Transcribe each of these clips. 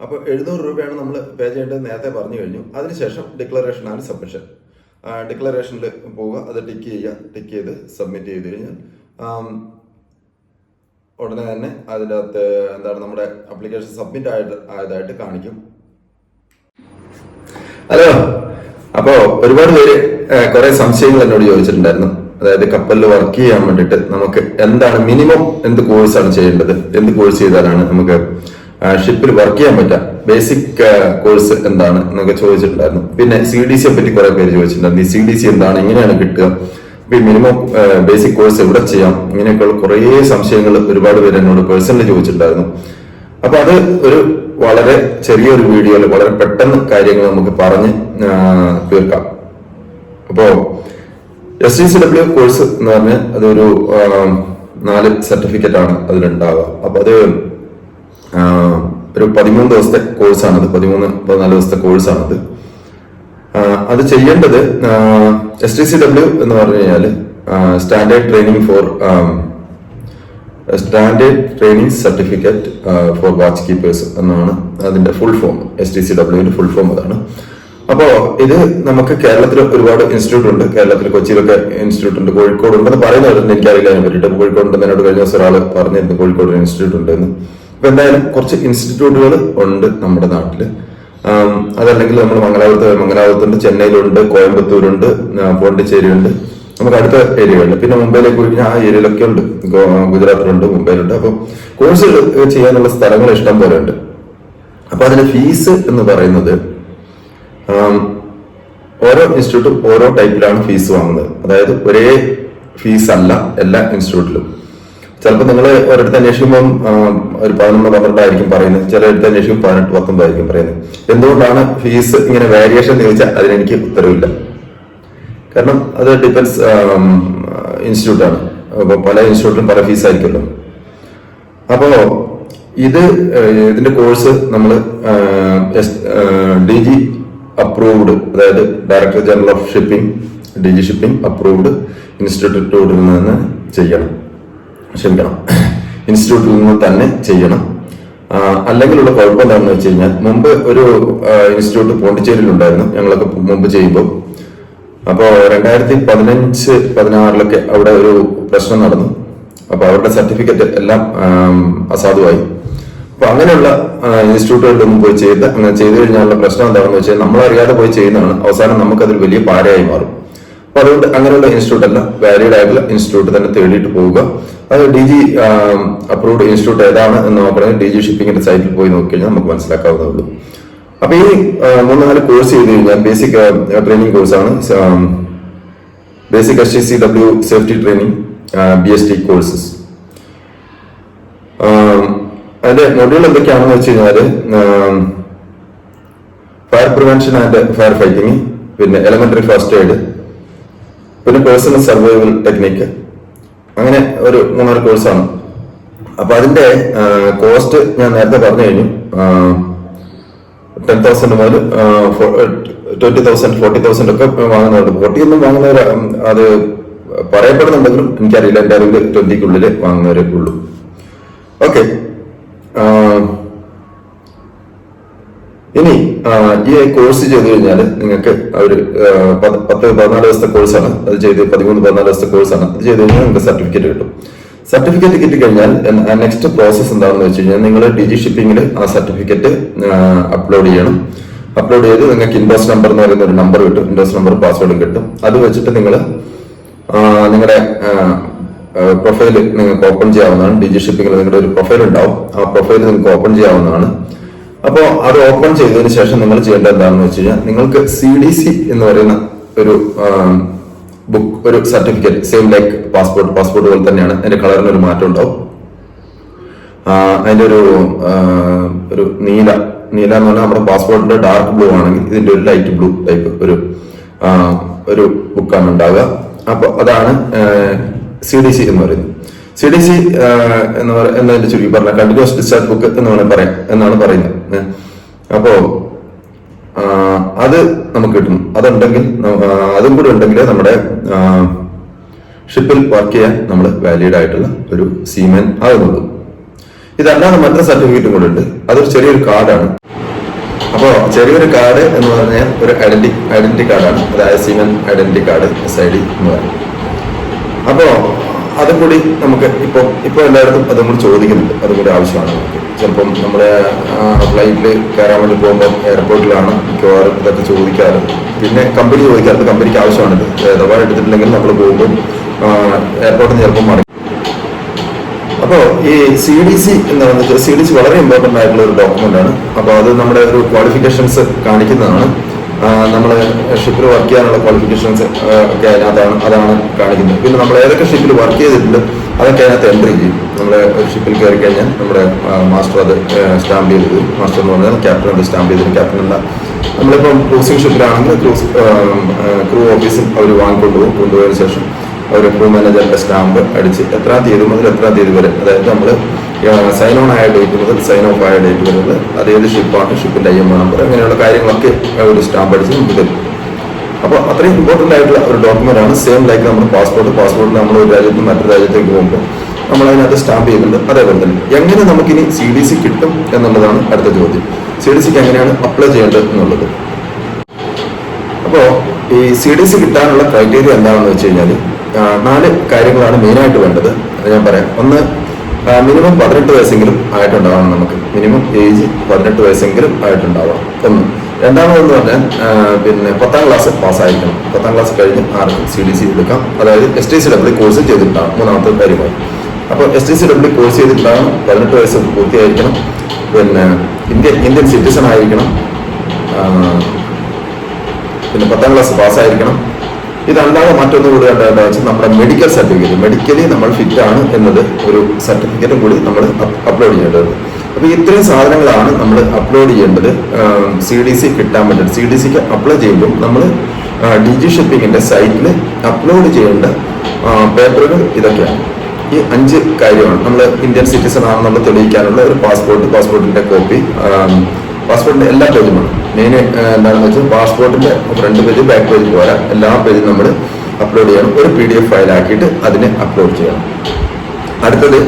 അപ്പോൾ എഴുന്നൂറ് രൂപയാണ് നമ്മൾ പേ ചെയ്യേണ്ടത് നേരത്തെ പറഞ്ഞു കഴിഞ്ഞു. അതിനുശേഷം ഡിക്ലറേഷൻ ആണ് സബ്മിഷൻ ഡിക്ലറേഷനിൽ പോവുക അത് ടിക്ക് ചെയ്യുക ടിക്ക് ചെയ്ത് സബ്മിറ്റ് ചെയ്ത് കഴിഞ്ഞാൽ ഉടനെ തന്നെ അതിന്റെ അകത്ത് എന്താണ് നമ്മുടെ അപ്ലിക്കേഷൻ സബ്മിറ്റ് ആയിട്ട് ആയതായിട്ട് കാണിക്കും. ഹലോ അപ്പോൾ ഒരുപാട് പേര് കുറെ സംശയങ്ങൾ എന്നോട് ചോദിച്ചിട്ടുണ്ടായിരുന്നു. അതായത് കപ്പലിൽ വർക്ക് ചെയ്യാൻ വേണ്ടിയിട്ട് നമുക്ക് എന്താണ് മിനിമം എന്ത് കോഴ്സാണ് ചെയ്യേണ്ടത്? എന്ത് കോഴ്സ് ചെയ്താലാണ് നമുക്ക് ഷിപ്പിൽ വർക്ക് ചെയ്യാൻ പറ്റുക ബേസിക് കോഴ്സ് എന്താണ് എന്നൊക്കെ ചോദിച്ചിട്ടുണ്ടായിരുന്നു. പിന്നെ സി ഡി സിയെ പറ്റി കുറെ പേര് ചോദിച്ചിട്ടുണ്ടായിരുന്നു. ഈ സി ഡി സി എന്താണ് എങ്ങനെയാണ് കിട്ടുക? ഇപ്പൊ മിനിമം ബേസിക് കോഴ്സ് എവിടെ ചെയ്യാം? ഇങ്ങനെയൊക്കെയുള്ള കുറേ സംശയങ്ങൾ ഒരുപാട് പേര് എന്നോട് പേഴ്സണലി ചോദിച്ചിട്ടുണ്ടായിരുന്നു. അപ്പൊ അത് ഒരു വളരെ ചെറിയൊരു വീഡിയോയിൽ വളരെ പെട്ടെന്ന് കാര്യങ്ങൾ നമുക്ക് പറഞ്ഞ് തീർക്കാം. അപ്പോ S D C W course എന്ന് പറഞ്ഞാൽ അതൊരു നാല് സർട്ടിഫിക്കറ്റ് ആണ് അതിലുണ്ടാവുക. അപ്പൊ അത് ഒരു പതിമൂന്ന് ദിവസത്തെ കോഴ്സാണത്. പതിമൂന്ന് പതിനാല് ദിവസത്തെ കോഴ്സാണത്. അത് ചെയ്യേണ്ടത് എസ് ടി സി ഡബ്ല്യു എന്ന് പറഞ്ഞു കഴിഞ്ഞാൽ standard training for standard training certificate for watch keepers എന്നാണ് അതിന്റെ full form. S T C ഡബ്ല്യുവിന്റെ ഫുൾ ഫോം അതാണ്. അപ്പോ ഇത് നമുക്ക് കേരളത്തിൽ ഒരുപാട് ഇൻസ്റ്റിറ്റ്യൂട്ട് ഉണ്ട് കേരളത്തിൽ കൊച്ചിയിലൊക്കെ ഇൻസ്റ്റിറ്റ്യൂട്ട് ഉണ്ട് കോഴിക്കോട് ഉണ്ടെന്ന് പറയുന്നവരുണ്ട്. എനിക്കറിയില്ല അതിനെ പറ്റിയിട്ട് കോഴിക്കോട് ഉണ്ടെന്ന് എന്നോട് കഴിഞ്ഞ ദിവസം ഒരാൾ പറഞ്ഞിരുന്നു കോഴിക്കോട് ഇൻസ്റ്റിറ്റ്യൂട്ട് ഉണ്ടെന്ന് അപ്പൊ എന്തായാലും കുറച്ച് ഇൻസ്റ്റിറ്റ്യൂട്ടുകൾ ഉണ്ട് നമ്മുടെ നാട്ടിൽ. അതല്ലെങ്കിൽ നമ്മൾ മംഗലാപുരത്ത് മംഗലാപുരത്തുണ്ട് ചെന്നൈയിലുണ്ട് കോയമ്പത്തൂരുണ്ട് പോണ്ടിച്ചേരിയുണ്ട്. നമുക്ക് അടുത്ത ഏരിയകളുണ്ട് പിന്നെ മുംബൈയിലേക്ക് പോയി കഴിഞ്ഞാൽ ആ ഏരിയയിലൊക്കെ ഉണ്ട്. ഗുജറാത്തിലുണ്ട് മുംബൈയിലുണ്ട്. അപ്പൊ കോഴ്സ് ചെയ്യാനുള്ള സ്ഥലങ്ങൾ ഇഷ്ടം പോലെ ഉണ്ട്. അപ്പോൾ അതിന്റെ ഫീസ് എന്ന് പറയുന്നത് ഓരോ ഇൻസ്റ്റിറ്റ്യൂട്ടും ഓരോ ടൈപ്പിലാണ് ഫീസ് വാങ്ങുന്നത്. അതായത് ഒരേ ഫീസ് അല്ല എല്ലാ ഇൻസ്റ്റിറ്റ്യൂട്ടിലും. ചിലപ്പോൾ നിങ്ങൾ ഒരിടത്ത് അന്വേഷിക്കുമ്പോൾ ആം, ഒരു പതിനൊന്ന് പന്ത്രണ്ടായിരിക്കും പറയുന്നത്. ചിലയിടത്ത് അന്വേഷിക്കുമ്പോൾ പതിനെട്ട് പത്തൊമ്പതായിരിക്കും പറയുന്നത്. എന്തുകൊണ്ടാണ് ഫീസ് ഇങ്ങനെ വേരിയേഷൻ ചോദിച്ചാൽ അതിനെനിക്ക് ഉത്തരവില്ല? കാരണം അത് ഡിപ്പെൻസ് ഇൻസ്റ്റിറ്റ്യൂട്ടാണ് അപ്പോൾ പല ഇൻസ്റ്റിറ്റ്യൂട്ടിലും പല ഫീസ് ആയിരിക്കുമല്ലോ. അപ്പോൾ ഇത് ഇതിന്റെ കോഴ്സ് നമ്മൾ ഡി ജി അപ്രൂവ്ഡ് അതായത് director general of shipping D G shipping approved ഇൻസ്റ്റിറ്റ്യൂട്ടിൽ നിന്ന് ചെയ്യണം. ക്ഷമിക്കണം. ഇൻസ്റ്റിറ്റ്യൂട്ടിൽ നിന്ന് തന്നെ ചെയ്യണം. അല്ലെങ്കിലുള്ള കുഴപ്പം എന്താണെന്ന് വെച്ച് കഴിഞ്ഞാൽ മുമ്പ് ഒരു ഇൻസ്റ്റിറ്റ്യൂട്ട് പോണ്ടിച്ചേരിയിലുണ്ടായിരുന്നു. ഞങ്ങളൊക്കെ മുമ്പ് ചെയ്യുമ്പോൾ. അപ്പോൾ രണ്ടായിരത്തി പതിനഞ്ച് പതിനാറിലൊക്കെ അവിടെ ഒരു പ്രശ്നം നടന്നു. അപ്പോൾ അവരുടെ സർട്ടിഫിക്കറ്റ് എല്ലാം അസാധുവായി. അപ്പോൾ അങ്ങനെയുള്ള ഇൻസ്റ്റിറ്റ്യൂട്ടുകളിലൊന്നും പോയി ചെയ്ത് അങ്ങനെ ചെയ്തു കഴിഞ്ഞാലുള്ള പ്രശ്നം എന്താണെന്ന് വെച്ചാൽ നമ്മളറിയാതെ പോയി ചെയ്യുന്നതാണ്. അവസാനം നമുക്കതൊരു വലിയ പാരയായി മാറും. അപ്പോൾ അതുകൊണ്ട് അങ്ങനെയുള്ള ഇൻസ്റ്റിറ്റ്യൂട്ട് അല്ല വാലിഡ് ആയിട്ടുള്ള ഇൻസ്റ്റിറ്റ്യൂട്ട് തന്നെ തേടിയിട്ട് പോവുക. അത് ഡി ജി അപ്രൂവ്ഡ് ഇൻസ്റ്റിറ്റ്യൂട്ട് ഏതാണ് എന്ന് നോക്കണമെങ്കിൽ ഡി ജി ഷിപ്പിംഗിന്റെ സൈറ്റിൽ പോയി നോക്കി കഴിഞ്ഞാൽ നമുക്ക് മനസ്സിലാക്കാവുന്നേ ഉള്ളൂ. അപ്പൊ ഈ മൂന്ന് നാല് കോഴ്സ് ചെയ്ത് കഴിഞ്ഞാൽ ബേസിക് ട്രെയിനിങ് കോഴ്സാണ് basic S C W safety training B S T courses അതിന്റെ മൊഡ്യൂൾ എന്തൊക്കെയാണെന്ന് വെച്ച് കഴിഞ്ഞാൽ fire prevention and fire fighting പിന്നെ എലമെന്ററി ഫസ്റ്റ് എയ്ഡ് പിന്നെ പേഴ്സണൽ സർവൈവൽ ടെക്നിക്ക് അങ്ങനെ ഒരു മൂന്നാൽ കോഴ്സാണ്. അപ്പൊ അതിന്റെ കോസ്റ്റ് ഞാൻ നേരത്തെ പറഞ്ഞു കഴിഞ്ഞു. ടെൻ തൗസൻഡ് മുതൽ ട്വന്റി തൗസൻഡ് ഫോർട്ടി തൗസൻഡ് ഒക്കെ വാങ്ങുന്നുണ്ട് ഫോർട്ടി ഒന്നും വാങ്ങുന്നവർ അത് പറയപ്പെടുന്നുണ്ടെങ്കിലും എനിക്കറിയില്ല. എന്റെ അറിവിൽ ട്വന്റിക്കുള്ളിൽ വാങ്ങുന്നവരെ ഉള്ളൂ. ഓക്കെ ഇനി ഈ കോഴ്സ് ചെയ്തു കഴിഞ്ഞാൽ നിങ്ങൾക്ക് ഒരു പത്ത് പതിനാല് ദിവസത്തെ കോഴ്സാണ് അത് ചെയ്ത് പതിമൂന്ന് പതിനാല് ദിവസത്തെ കോഴ്സാണ് അത് ചെയ്ത് കഴിഞ്ഞാൽ നിങ്ങൾക്ക് സർട്ടിഫിക്കറ്റ് കിട്ടും. സർട്ടിഫിക്കറ്റ് കിട്ടി കഴിഞ്ഞാൽ നെക്സ്റ്റ് പ്രോസസ് എന്താണെന്ന് വെച്ച് കഴിഞ്ഞാൽ നിങ്ങൾ ഡിജി ഷിപ്പിംഗിൽ ആ സർട്ടിഫിക്കറ്റ് അപ്ലോഡ് ചെയ്യണം. അപ്ലോഡ് ചെയ്ത് നിങ്ങൾക്ക് ഇൻഡോസ് നമ്പർ എന്ന് പറയുന്ന ഒരു നമ്പർ കിട്ടും. ഇൻഡോസ് നമ്പർ പാസ്വേഡും കിട്ടും. അത് വെച്ചിട്ട് നിങ്ങൾ നിങ്ങളുടെ പ്രൊഫൈൽ നിങ്ങൾക്ക് ഓപ്പൺ ചെയ്യാവുന്നതാണ്. ഡിജി ഷിപ്പിംഗിൽ നിങ്ങളുടെ ഒരു പ്രൊഫൈൽ ഉണ്ടാവും. ആ പ്രൊഫൈൽ നിങ്ങൾക്ക് ഓപ്പൺ ചെയ്യാവുന്നതാണ്. അപ്പോൾ അത് ഓപ്പൺ ചെയ്തതിന് ശേഷം നിങ്ങൾ ചെയ്യേണ്ട എന്താണെന്ന് വെച്ച് കഴിഞ്ഞാൽ നിങ്ങൾക്ക് സി ഡി സി എന്ന് പറയുന്ന ഒരു ബുക്ക് ഒരു certificate same like passport passport പോലെ തന്നെയാണ്. അതിന്റെ കളറിന് ഒരു മാറ്റം ഉണ്ടാവും. അതിന്റെ ഒരു ഒരു നീല നീല എന്ന് പറഞ്ഞാൽ നമ്മുടെ പാസ്പോർട്ടിന്റെ ഡാർക്ക് ബ്ലൂ ആണെങ്കിൽ ഇതിന്റെ ഒരു ലൈറ്റ് ബ്ലൂ ടൈപ്പ് ഒരു ഒരു ബുക്കാണ് ഉണ്ടാവുക. അപ്പൊ അതാണ് സി ഡി സി എന്ന് പറയുന്നത്. സി ഡി സി എന്ന് പറ- എന്നതിന്റെ ചുരുക്കി പറഞ്ഞ? കണ്ടിന്യൂസ് ഡിസ്ചാർജ് ബുക്ക് എന്ന് വേണമെങ്കിൽ പറയാം എന്നാണ് പറയുന്നത്. അപ്പോ അത് നമുക്ക് കിട്ടും. അതുണ്ടെങ്കിൽ അതും കൂടെ ഉണ്ടെങ്കിൽ നമ്മുടെ ഷിപ്പിൽ വർക്ക് ചെയ്യാൻ നമ്മൾ വാലിഡ് ആയിട്ടുള്ള ഒരു സീമൻ ആകുന്നുള്ളൂ. ഇതല്ലാതെ മറ്റൊരു സർട്ടിഫിക്കറ്റും കൂടെ ഉണ്ട് അതൊരു ചെറിയൊരു കാർഡാണ് അപ്പോൾ ചെറിയൊരു കാർഡ് എന്ന് പറഞ്ഞാൽ ഒരു ഐഡന്റി ഐഡന്റിറ്റി കാർഡാണ് അതായത് seaman identity card S I D എന്ന് പറയുന്നത് അപ്പോൾ അതും കൂടി നമുക്ക് ഇപ്പോൾ ഇപ്പോൾ എല്ലായിടത്തും അതും കൂടി ചോദിക്കുന്നുണ്ട്. അതും കൂടി ആവശ്യമാണ് നമുക്ക്. ചിലപ്പം നമ്മുടെ ഫ്ലൈറ്റിൽ കയറാൻ വേണ്ടി പോകുമ്പോൾ എയർപോർട്ടിലാണ് മിക്കവാറും ഇതൊക്കെ ചോദിക്കാറ്. പിന്നെ കമ്പനി ചോദിക്കാറുണ്ട് കമ്പനിക്ക് ആവശ്യമാണിത് ഏതവാ എടുത്തിട്ടില്ലെങ്കിൽ നമ്മൾ പോകുമ്പോൾ എയർപോർട്ടിൽ നിന്ന് ചിലപ്പം മടങ്ങി അപ്പോൾ ഈ സി ഡി സി എന്ന് പറയുന്നത് സി ഡി സി വളരെ ഇമ്പോർട്ടന്റ് ആയിട്ടുള്ള ഒരു ഡോക്യുമെന്റ് ആണ്. അപ്പോൾ അത് നമ്മുടെ ഒരു ക്വാളിഫിക്കേഷൻസ് കാണിക്കുന്നതാണ്. നമ്മൾ ഷിപ്പിൽ വർക്ക് ചെയ്യാനുള്ള ക്വാളിഫിക്കേഷൻസ് ഒക്കെ അതിനകത്താണ് അതാണ് കാണിക്കുന്നത്. പിന്നെ നമ്മൾ ഏതൊക്കെ ഷിപ്പിൽ വർക്ക് ചെയ്തിട്ടുണ്ട് അതൊക്കെ അതിനകത്ത് എൻട്രി ചെയ്യും. നമ്മൾ ഒരു ഷിപ്പിൽ കയറി കഴിഞ്ഞാൽ നമ്മുടെ മാസ്റ്റർ അത് സ്റ്റാമ്പ് ചെയ്ത് തരും. മാസ്റ്റർ എന്ന് പറഞ്ഞാൽ ക്യാപ്റ്റൻ അത് സ്റ്റാമ്പ് ചെയ്തിട്ട് ക്യാപ്റ്റൻ ഉണ്ട് നമ്മളിപ്പം ക്രൂസിംഗ് ഷിപ്പിലാണെങ്കിൽ ക്രൂസ് ക്രൂ ഓഫീസിൽ അവർ വാങ്ങിക്കൊണ്ടുപോകും. കൊണ്ടുപോയതിനു ശേഷം അവർ ക്രൂ മാനേജറിന്റെ സ്റ്റാമ്പ് അടിച്ച് എത്ര തീയതി മുതൽ എത്രാം തീയതി വരെ. അതായത് നമ്മൾ സൈൻ ഓൺ ആയ ഡേറ്റ് മുതൽ സൈൻ ഓഫ് ആയ ഡേറ്റ് മുതൽ അത് ഏത് ഷിപ്പാണ് ഷിപ്പിന്റെ ഐ എം നമ്പർ അങ്ങനെയുള്ള കാര്യങ്ങളൊക്കെ ഒരു സ്റ്റാമ്പ് അടിച്ച് നമുക്ക് തരും. അപ്പോൾ അത്രയും ഇമ്പോർട്ടന്റ് ആയിട്ടുള്ള ഒരു ഡോക്യുമെന്റ് ആണ്. സെയിം ലൈക്ക് നമ്മുടെ പാസ്പോർട്ട് പാസ്പോർട്ടിൽ നമ്മൾ ഒരു രാജ്യത്ത് നിന്ന് മറ്റൊരു രാജ്യത്തേക്ക് പോകുമ്പോൾ നമ്മൾ അതിനകത്ത് സ്റ്റാമ്പ് ചെയ്യുന്നുണ്ട്. അതേപോലെ തന്നെ എങ്ങനെ നമുക്കിനി സി ഡി സി കിട്ടും എന്നുള്ളതാണ് അടുത്ത ചോദ്യം. സി ഡി സിക്ക് എങ്ങനെയാണ് അപ്ലൈ ചെയ്യേണ്ടത് എന്നുള്ളത്. അപ്പോൾ ഈ സി ഡി സി കിട്ടാനുള്ള ക്രൈറ്റീരിയ എന്താണെന്ന് വെച്ച് കഴിഞ്ഞാൽ നാല് കാര്യങ്ങളാണ് മെയിനായിട്ട് വേണ്ടത്. ഞാൻ പറയാം. ഒന്ന് മിനിമം പതിനെട്ട് വയസ്സെങ്കിലും ആയിട്ടുണ്ടാവണം നമുക്ക്. മിനിമം ഏജ് പതിനെട്ട് വയസ്സെങ്കിലും ആയിട്ടുണ്ടാവണം. ഒന്ന്. രണ്ടാമതെന്ന് പറഞ്ഞാൽ പിന്നെ പത്താം ക്ലാസ് പാസ്സായിരിക്കണം. പത്താം ക്ലാസ് കഴിഞ്ഞ് ആർക്കും സി ഡി സി എടുക്കാം. അതായത് S T C W course ചെയ്തിട്ടുണ്ടാകും മൂന്നാമത്തെ കാര്യമായി അപ്പോൾ S T C W course ചെയ്തിട്ടുണ്ടാകണം പതിനെട്ട് വയസ്സ് പൂർത്തിയായിരിക്കണം. പിന്നെ ഇന്ത്യ ഇന്ത്യൻ സിറ്റിസൺ ആയിരിക്കണം. പിന്നെ പത്താം ക്ലാസ് പാസ്സായിരിക്കണം. ഇതല്ലാതെ മറ്റൊന്നും കൂടി എന്താ വെച്ചാൽ നമ്മുടെ മെഡിക്കൽ സർട്ടിഫിക്കറ്റ് മെഡിക്കലി നമ്മൾ ഫിറ്റ് ആണ് എന്നത് ഒരു സർട്ടിഫിക്കറ്റും കൂടി നമ്മൾ അപ്ലോഡ് ചെയ്യേണ്ടത് അപ്പോൾ ഇത്രയും സാധനങ്ങളാണ് നമ്മൾ അപ്ലോഡ് ചെയ്യേണ്ടത്. സി ഡി സി കിട്ടാൻ പറ്റുന്നത് സി ഡി സിക്ക് അപ്ലൈ ചെയ്യുമ്പോൾ നമ്മൾ ഡി ജി ഷിപ്പിങ്ങിന്റെ സൈറ്റിൽ അപ്ലോഡ് ചെയ്യേണ്ട പേപ്പറുകൾ ഇതൊക്കെയാണ്. ഈ അഞ്ച് കാര്യമാണ്. നമ്മൾ ഇന്ത്യൻ സിറ്റിസൺ ആണെന്നുള്ള തെളിയിക്കാനുള്ള ഒരു പാസ്പോർട്ട് പാസ്പോർട്ടിന്റെ കോപ്പി പാസ്പോർട്ടിന്റെ എല്ലാ പേജുമാണ് മെയിൻ എന്താണെന്ന് വെച്ചാൽ പാസ്പോർട്ടിന്റെ ഫ്രണ്ട് പേജ് ബാക്ക് പേജ് പോരാ എല്ലാ പേജും നമ്മൾ അപ്ലോഡ് ചെയ്യണം. ഒരു പി ഡി എഫ് ഫയൽ ആക്കിയിട്ട് അതിനെ അപ്ലോഡ് ചെയ്യണം. അടുത്തത്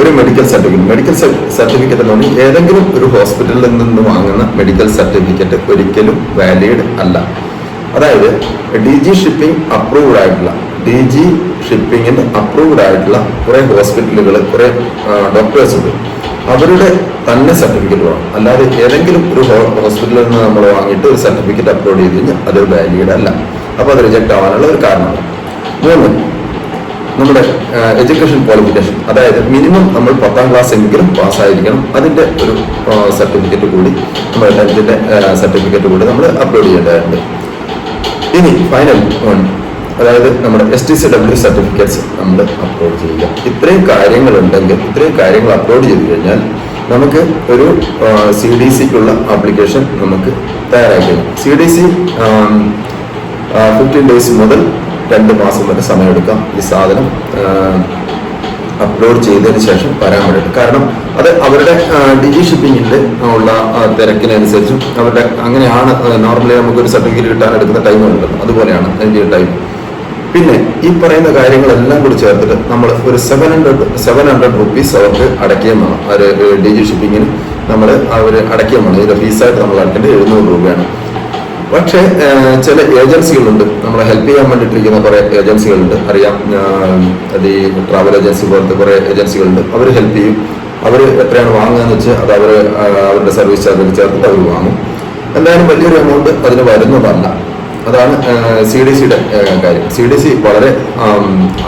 ഒരു മെഡിക്കൽ സർട്ടിഫിക്കറ്റ് മെഡിക്കൽ സർട്ടിഫിക്കറ്റ് എന്ന് പറഞ്ഞാൽ ഏതെങ്കിലും ഒരു ഹോസ്പിറ്റലിൽ നിന്ന് വാങ്ങുന്ന മെഡിക്കൽ സർട്ടിഫിക്കറ്റ് ഒരിക്കലും വാലിഡ് അല്ല. അതായത് ഡി ജി ഷിപ്പിംഗ് അപ്രൂവ്ഡ് ആയിട്ടുള്ള ഡി ജി ഷിപ്പിങ്ങിന് അപ്രൂവ്ഡ് ആയിട്ടുള്ള കുറെ ഹോസ്പിറ്റലുകൾ കുറെ ഡോക്ടേഴ്സ് ഉണ്ട്. അവരുടെ തന്നെ സർട്ടിഫിക്കറ്റ് വേണം. അല്ലാതെ ഏതെങ്കിലും ഒരു ഹോസ്പിറ്റലിൽ നിന്ന് നമ്മൾ വാങ്ങിയിട്ട് ഒരു സർട്ടിഫിക്കറ്റ് അപ്ലോഡ് ചെയ്ത് കഴിഞ്ഞാൽ അത് വാലിഡ് അല്ല. അപ്പോൾ അത് റിജക്ട് ആവാനുള്ള ഒരു കാരണമാണ് മൂന്ന് നമ്മുടെ എഡ്യൂക്കേഷൻ ക്വാളിഫിക്കേഷൻ അതായത് മിനിമം നമ്മൾ പത്താം ക്ലാസ് എങ്കിലും പാസ്സായിരിക്കണം അതിന്റെ ഒരു സർട്ടിഫിക്കറ്റ് കൂടി നമ്മുടെ ടെൻത്തിന്റെ സർട്ടിഫിക്കറ്റ് കൂടി നമ്മൾ അപ്ലോഡ് ചെയ്യേണ്ടതായിട്ടുണ്ട് ഇനി ഫൈനൽ അതായത് നമ്മുടെ S T C W certificates നമ്മൾ അപ്ലോഡ് ചെയ്യുക. ഇത്രയും കാര്യങ്ങളുണ്ടെങ്കിൽ ഇത്രയും കാര്യങ്ങൾ അപ്ലോഡ് ചെയ്ത് കഴിഞ്ഞാൽ നമുക്ക് ഒരു സി ഡി സിക്കുള്ള ആപ്ലിക്കേഷൻ നമുക്ക് തയ്യാറാക്കി C D C fifteen days മുതൽ രണ്ട് മാസം വരെ സമയമെടുക്കാം ഈ സാധനം അപ്ലോഡ് ചെയ്തതിന് ശേഷം വരാൻ വേണ്ടിയിട്ട് കാരണം അത് അവരുടെ ഡിജി ഷിപ്പിങ്ങിന്റെ ഉള്ള തിരക്കിനനുസരിച്ചും അവരുടെ അങ്ങനെയാണ് നോർമലി നമുക്കൊരു സർട്ടിഫിക്കറ്റ് കിട്ടാൻ എടുക്കുന്ന ടൈം ഉണ്ടല്ലോ. അതുപോലെയാണ് അതിന്റെ ടൈം പിന്നെ ഈ പറയുന്ന കാര്യങ്ങളെല്ലാം കൂടി ചേർത്തിട്ട് നമ്മൾ ഒരു seven hundred seven hundred rupees അവർക്ക് അടയ്ക്കുകയും വേണം. ഡി ജി ഷിപ്പിങ്ങിന് നമ്മൾ അവർ അടയ്ക്കുകയും വേണം. ഇതിന്റെ ഫീസായിട്ട് നമ്മൾ അടയ്ക്കേണ്ടത് എഴുന്നൂറ് രൂപയാണ്. പക്ഷേ ചില ഏജൻസികളുണ്ട്. നമ്മളെ ഹെൽപ്പ് ചെയ്യാൻ വേണ്ടിയിട്ടിരിക്കുന്ന കുറേ ഏജൻസികളുണ്ട്. അറിയാം അത് ഈ ട്രാവൽ ഏജൻസി പോലത്തെ കുറേ ഏജൻസികളുണ്ട്. അവർ ഹെൽപ്പ് ചെയ്യും. അവർ എത്രയാണ് വാങ്ങുകയെന്ന് വെച്ചാൽ അത് അവർ അവരുടെ സർവീസ് ചാർജ് ചേർത്തിട്ട് അവർ വാങ്ങും. എന്തായാലും വലിയൊരു എമൗണ്ട് അതിന് വരുന്നതല്ല. അതാണ് സി ഡി സിയുടെ കാര്യം. സി ഡി സി വളരെ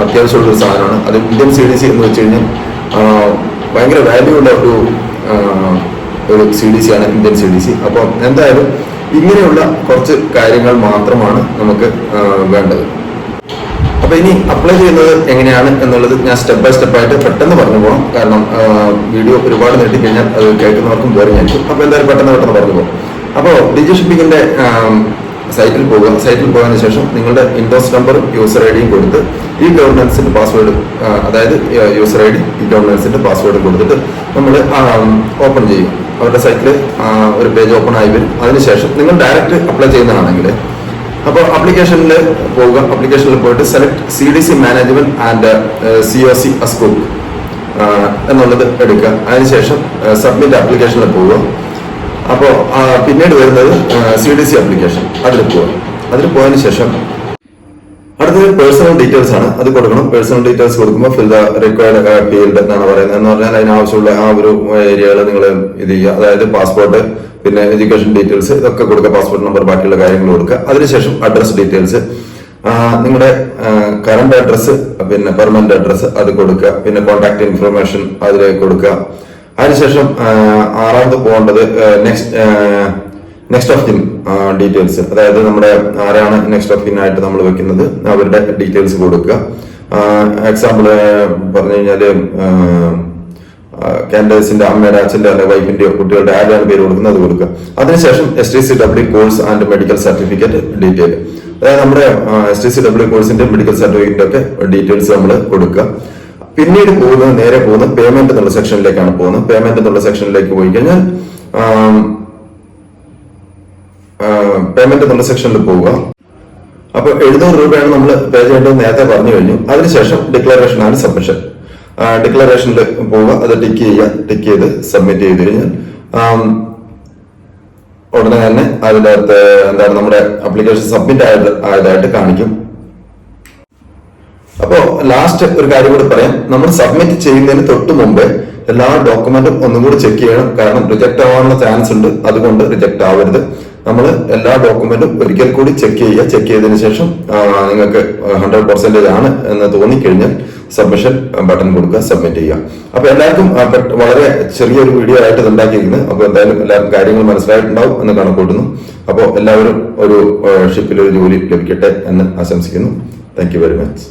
അത്യാവശ്യമുള്ളൊരു സാധനമാണ്. അത് ഇന്ത്യൻ സി ഡി സി എന്ന് വെച്ച് കഴിഞ്ഞാൽ ഭയങ്കര വാല്യൂ ഉള്ള ഒരു ഒരു സി ഡി സി ആണ് ഇന്ത്യൻ സി ഡി സി അപ്പോൾ എന്തായാലും ഇങ്ങനെയുള്ള കുറച്ച് കാര്യങ്ങൾ മാത്രമാണ് നമുക്ക് വേണ്ടത്. അപ്പൊ ഇനി അപ്ലൈ ചെയ്യുന്നത് എങ്ങനെയാണ് എന്നുള്ളത് ഞാൻ സ്റ്റെപ്പ് ബൈ സ്റ്റെപ്പ് ആയിട്ട് പെട്ടെന്ന് പറഞ്ഞു പോകാം കാരണം വീഡിയോ ഒരുപാട് നീട്ടിക്കഴിഞ്ഞാൽ അത് കേൾക്കുന്നവർക്കും ബോറിംഗ് ഞാൻ അപ്പൊ എന്തായാലും പെട്ടെന്ന് പെട്ടെന്ന് പറഞ്ഞു പോകും. അപ്പോൾ ഡിജി ഷിപ്പിങ്ങിന്റെ സൈറ്റിൽ പോകുക സൈറ്റിൽ പോയതിനു ശേഷം നിങ്ങളുടെ ഇൻഡോസ് നമ്പറും യൂസർ ഐ ഡിയും കൊടുത്ത് ഈ ഗവർണൻസിന്റെ പാസ്വേഡ് അതായത് യൂസർ ഐ ഡി ഈ ഗവർണൻസിന്റെ പാസ്വേഡ് കൊടുത്തിട്ട് നമ്മൾ ഓപ്പൺ ചെയ്യും. അവരുടെ സൈറ്റിൽ ഒരു പേജ് ഓപ്പൺ ആയി വരും. അതിനുശേഷം നിങ്ങൾ ഡയറക്റ്റ് അപ്ലൈ ചെയ്യുന്നതാണെങ്കിൽ അപ്പോൾ ആപ്ലിക്കേഷനിൽ പോവുക ആപ്ലിക്കേഷനിൽ പോയിട്ട് select C D C management and C O C അസ്കോപ്പ് എന്നുള്ളത് എടുക്കുക. അതിനുശേഷം സബ്മിറ്റ് ആപ്ലിക്കേഷനിൽ പോവുക. അപ്പോൾ പിന്നീട് വരുന്നത് സി ഡി സി ആപ്ലിക്കേഷൻ അതിൽ പോകാം അതിൽ പോയതിനു ശേഷം അടുത്തത് പേഴ്സണൽ ഡീറ്റെയിൽസ് ആണ്. അത് കൊടുക്കണം. പേഴ്സണൽ ഡീറ്റെയിൽസ് കൊടുക്കുമ്പോൾ ഫിൽ ദ റിക്വയർഡ് ഫീൽഡ് എന്നാണ് പറയുന്നത്. എന്ന് പറഞ്ഞാൽ അതിനാവശ്യമുള്ള ആ ഒരു ഏരിയകൾ നിങ്ങൾ ഇത് ചെയ്യുക. അതായത് പാസ്പോർട്ട് പിന്നെ എഡ്യൂക്കേഷൻ ഡീറ്റെയിൽസ് ഇതൊക്കെ കൊടുക്കുക. പാസ്പോർട്ട് നമ്പർ ബാക്കിയുള്ള കാര്യങ്ങൾ കൊടുക്കുക. അതിനുശേഷം അഡ്രസ് ഡീറ്റെയിൽസ് നിങ്ങളുടെ കറണ്ട് അഡ്രസ്സ് പിന്നെ പെർമനന്റ് അഡ്രസ്സ് അത് കൊടുക്കുക. പിന്നെ കോൺടാക്ട് ഇൻഫർമേഷൻ അതിലേക്ക് കൊടുക്കുക. അതിനുശേഷം ആറാമത് പോകേണ്ടത് next next of kin details അതായത് നമ്മുടെ ആരാണ് നെക്സ്റ്റ് ഓഫ് കിൻ ആയിട്ട് നമ്മൾ വെക്കുന്നത് അവരുടെ ഡീറ്റെയിൽസ് കൊടുക്കുക. എക്സാമ്പിൾ പറഞ്ഞു കഴിഞ്ഞാൽ കാൻഡേഴ്സിന്റെ അമ്മയുടെ അച്ഛന്റെ അല്ലെ വൈഫിന്റെ കുട്ടികളുടെ ആരാണ് പേര് കൊടുക്കുന്നത് അത് കൊടുക്കുക. അതിനുശേഷം S T C W course and medical certificate detail അതായത് നമ്മുടെ എസ് ടി സി ഡബ്ല്യു കോഴ്സിന്റെ മെഡിക്കൽ സർട്ടിഫിക്കറ്റ് ഒക്കെ ഡീറ്റെയിൽസ് നമ്മൾ കൊടുക്കുക. പിന്നീട് പോകുന്നത് നേരെ പോകുന്നത് പേയ്മെന്റ് എന്നുള്ള സെക്ഷനിലേക്കാണ് പോകുന്നത്. പേയ്മെന്റ് എന്നുള്ള സെക്ഷനിലേക്ക് പോയി കഴിഞ്ഞാൽ പേയ്മെന്റ് എന്നുള്ള സെക്ഷനിൽ പോവുക. അപ്പൊ എഴുന്നൂറ് രൂപയാണ് നമ്മൾ പേ ചെയ്യേണ്ടത് നേരത്തെ പറഞ്ഞു കഴിഞ്ഞു. അതിനുശേഷം ഡിക്ലറേഷൻ ആണ് സബ്മിഷൻ ഡിക്ലറേഷനിൽ പോവുക അത് ടിക്ക് ചെയ്യുക ടിക്ക് ചെയ്ത് സബ്മിറ്റ് ചെയ്ത് കഴിഞ്ഞാൽ ഉടനെ തന്നെ അതിന്റെ അകത്ത് എന്താണ് നമ്മുടെ അപ്ലിക്കേഷൻ സബ്മിറ്റ് ആയത് ആയതായിട്ട് കാണിക്കും. അപ്പോ ലാസ്റ്റ് ഒരു കാര്യം കൂടി പറയാം. നമ്മൾ സബ്മിറ്റ് ചെയ്യുന്നതിന് തൊട്ട് മുമ്പേ എല്ലാ ഡോക്യുമെന്റും ഒന്നും കൂടി ചെക്ക് ചെയ്യണം. കാരണം റിജക്ട് ആവാനുള്ള ചാൻസ് ഉണ്ട്. അതുകൊണ്ട് റിജക്ട് ആവരുത്. നമ്മൾ എല്ലാ ഡോക്യുമെന്റും ഒരിക്കൽ കൂടി ചെക്ക് ചെയ്യുക. ചെക്ക് ചെയ്തതിനു ശേഷം നിങ്ങൾക്ക് ഹൺഡ്രഡ് പെർസെന്റേജ് ആണ് എന്ന് തോന്നിക്കഴിഞ്ഞാൽ സബ്മിഷൻ ബട്ടൺ കൊടുക്കുക സബ്മിറ്റ് ചെയ്യുക. അപ്പൊ എല്ലാവർക്കും വളരെ ചെറിയൊരു വീഡിയോ ആയിട്ട് ഉണ്ടാക്കിയിരിക്കുന്നത് അപ്പൊ എന്തായാലും എല്ലാവർക്കും കാര്യങ്ങൾ മനസ്സിലായിട്ടുണ്ടാവും എന്ന് കണക്കൂട്ടുന്നു അപ്പോൾ എല്ലാവരും ഒരു ഷിപ്പിൽ ഒരു ജോലി ലഭിക്കട്ടെ എന്ന് ആശംസിക്കുന്നു. Thank very much